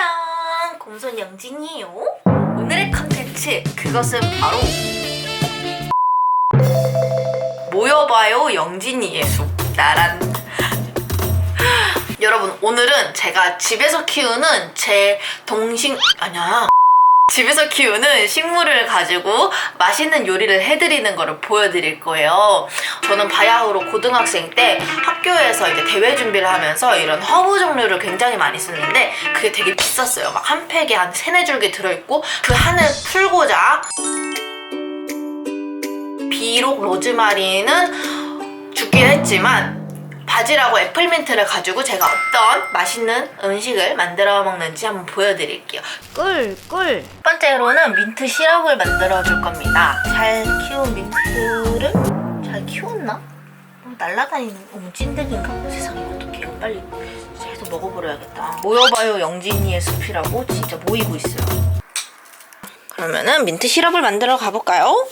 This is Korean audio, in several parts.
안녕하세요. 공손 영진이에요. 오늘의 컨텐츠 그것은 바로 모여봐요 영진이의 숲 나란. 여러분 오늘은 제가 집에서 키우는 제 동식 아니야. 집에서 키우는 식물을 가지고 맛있는 요리를 해드리는 거를 보여드릴 거예요. 저는 바야흐로 고등학생 때 학교에서 이제 대회 준비를 하면서 이런 허브 종류를 굉장히 많이 쓰는데 그게 되게 비쌌어요. 막 한 팩에 한 세네 줄기 들어있고 그 한을 풀고자 비록 로즈마리는 죽긴 했지만 바지라고 애플민트를 가지고 제가 어떤 맛있는 음식을 만들어 먹는지 한번 보여드릴게요. 꿀, 꿀. 첫 번째로는 민트 시럽을 만들어 줄 겁니다. 잘 키운 민트를 잘 키웠나? 어, 날라다니는 어머 찐득인가? 세상에 어떡해 이거 빨리 해서 먹어버려야겠다. 모여봐요 영진이의 숲이라고 진짜 모이고 있어요. 그러면은 민트 시럽을 만들어 가볼까요?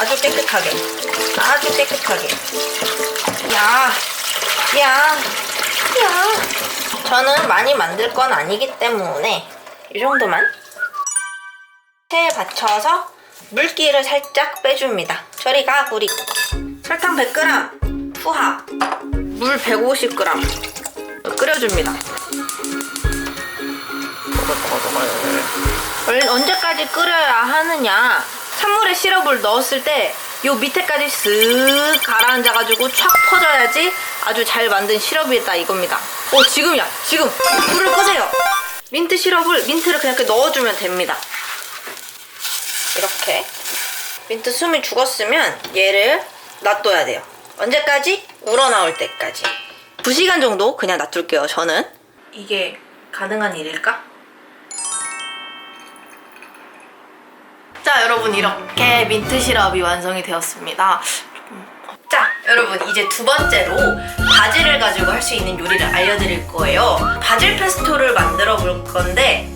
아주 깨끗하게. 아주 깨끗하게. 야, 야, 야. 저는 많이 만들 건 아니기 때문에 이 정도만. 체에 받쳐서 물기를 살짝 빼줍니다. 저리 가 구리 설탕 100g 후합 물 150g 끓여줍니다. 언제까지 끓여야 하느냐 찬물에 시럽을 넣었을 때 요 밑에까지 쓱 가라앉아가지고 촥 퍼져야지 아주 잘 만든 시럽이다 이겁니다. 오 지금이야. 지금. 불을 끄세요. 민트 시럽을 민트를 그냥 이렇게 넣어주면 됩니다. 이렇게. 민트 숨이 죽었으면 얘를 놔둬야 돼요. 언제까지? 우러나올 때까지. 2시간 정도 그냥 놔둘게요 저는. 이게 가능한 일일까? 자 여러분 이렇게 민트 시럽이 완성이 되었습니다. 자 여러분 이제 두 번째로 바질을 가지고 할 수 있는 요리를 알려드릴 거예요. 바질 페스토를 만들어 볼 건데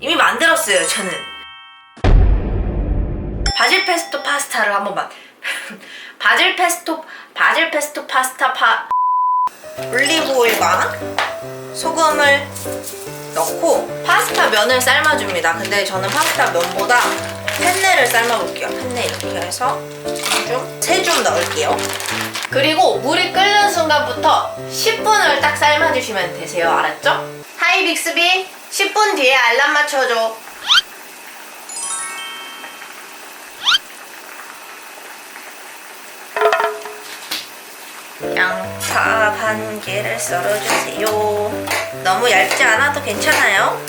이미 만들었어요 저는. 바질 페스토 파스타를 한번 만 바질 페스토 바질 페스토 파스타 파 올리브 오일과 소금을 넣고 파스타 면을 삶아줍니다. 근데 저는 파스타 면보다 펜네를 삶아볼게요. 펜네 이렇게 해서 좀, 세 줌 넣을게요. 그리고 물이 끓는 순간부터 10분을 딱 삶아주시면 되세요. 알았죠? 하이 빅스비 10분 뒤에 알람 맞춰줘. 양파 반 개를 썰어주세요. 너무 얇지 않아도 괜찮아요.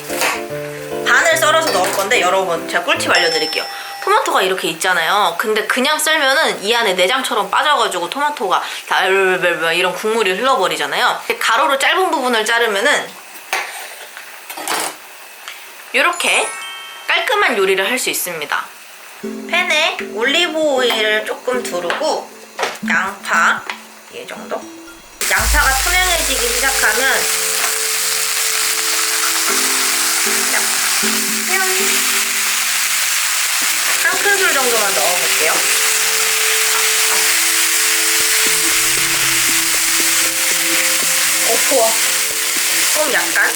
반을 썰어서 넣을 건데 여러분 제가 꿀팁 알려드릴게요. 토마토가 이렇게 있잖아요. 근데 그냥 썰면은 이 안에 내장처럼 빠져가지고 토마토가 다 이런 국물이 흘러버리잖아요. 가로로 짧은 부분을 자르면은 이렇게 깔끔한 요리를 할 수 있습니다. 팬에 올리브 오일을 조금 두르고 양파 이 정도? 양파가 투명해지기 시작하면 넣어볼게요. 어, 좋아. 좀 약간.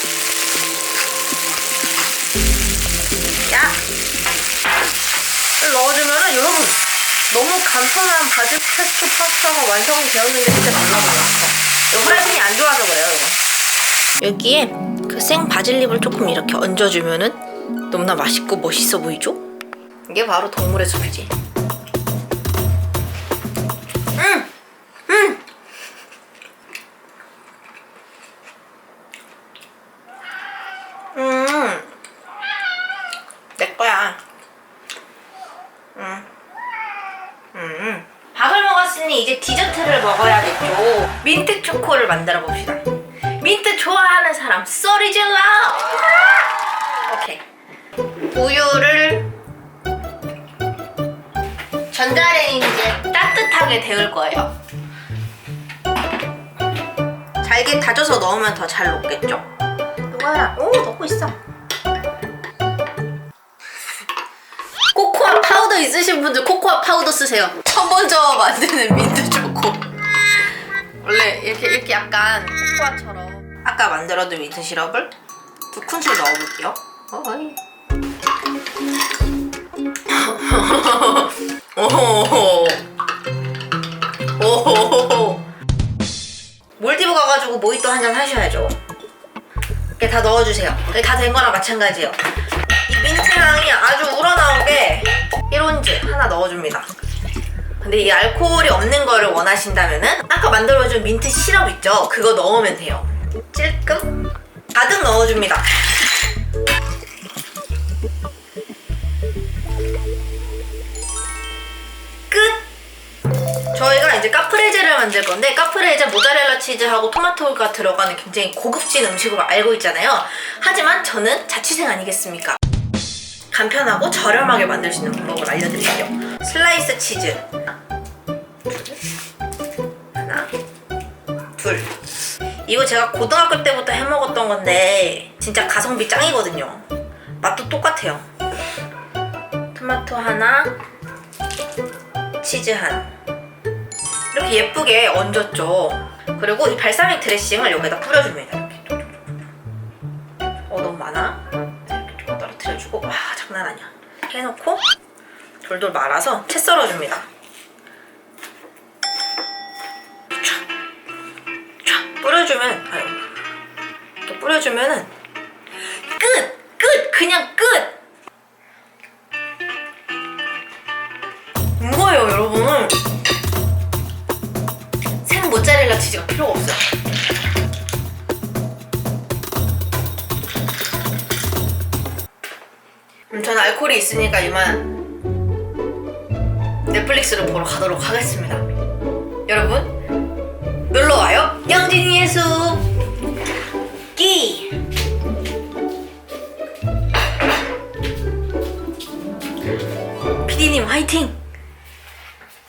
야! 넣어주면은 여러분 너무 간편한 바질 페스토 파스타가 완성이 되었는데 진짜 놀라워요. 이거 후라이팬이 안 좋아서 그래요, 이거. 여기에 그 생 바질잎을 조금 이렇게 얹어주면은 너무나 맛있고 멋있어 보이죠? 이게 바로 동물의 숲이지. 음! 음! 음! 민트 초코를 만들어 봅시다. 민트 좋아하는 사람 소리 질러. 오케이. 우유를 전자레인지에 따뜻하게 데울 거예요. 잘게 다져서 넣으면 더 잘 녹겠죠? 이거야. 오, 넣고 있어. 코코아 파우더 있으신 분들 코코아 파우더 쓰세요. 처 먼저 만드는 민트 초코. 원래 이렇게 이렇게 약간 코코아처럼 아까 만들어둔 민트 시럽을 두 큰술 넣어볼게요. 어이. 오호호호. 몰디브 가가지고 모히또 한 잔 하셔야죠. 이렇게 다 넣어주세요. 이게 다 된 거랑 마찬가지예요. 이 민트 향이 아주 우러나오게 1온즈 하나 넣어줍니다. 근데 이 알코올이 없는 거를 원하신다면은 아까 만들어준 민트 시럽 있죠? 그거 넣으면 돼요. 찔끔 가득 넣어줍니다. 이제 카프레제를 만들 건데 카프레제 모짜렐라 치즈하고 토마토가 들어가는 굉장히 고급진 음식으로 알고 있잖아요. 하지만 저는 자취생 아니겠습니까? 간편하고 저렴하게 만들 수 있는 방법을 알려드릴게요. 슬라이스 치즈 하나, 둘. 이거 제가 고등학교 때부터 해 먹었던 건데 진짜 가성비 짱이거든요. 맛도 똑같아요. 토마토 하나, 치즈 한. 이렇게 예쁘게 얹었죠. 그리고 이 발사믹 드레싱을 여기다 뿌려줍니다. 이렇게. 어 너무 많아. 이렇게 좀 떨어뜨려주고 와 장난 아니야. 해놓고 돌돌 말아서 채 썰어줍니다. 촥 뿌려주면 아유 이렇게 뿌려주면은 끝! 끝! 그냥 끝! 모짜렐라 치즈가 필요가 없어요. 음, 저는 알코올이 있으니까 이만 넷플릭스를 보러 가도록 하겠습니다. 여러분 놀러 와요. 영진이의 숲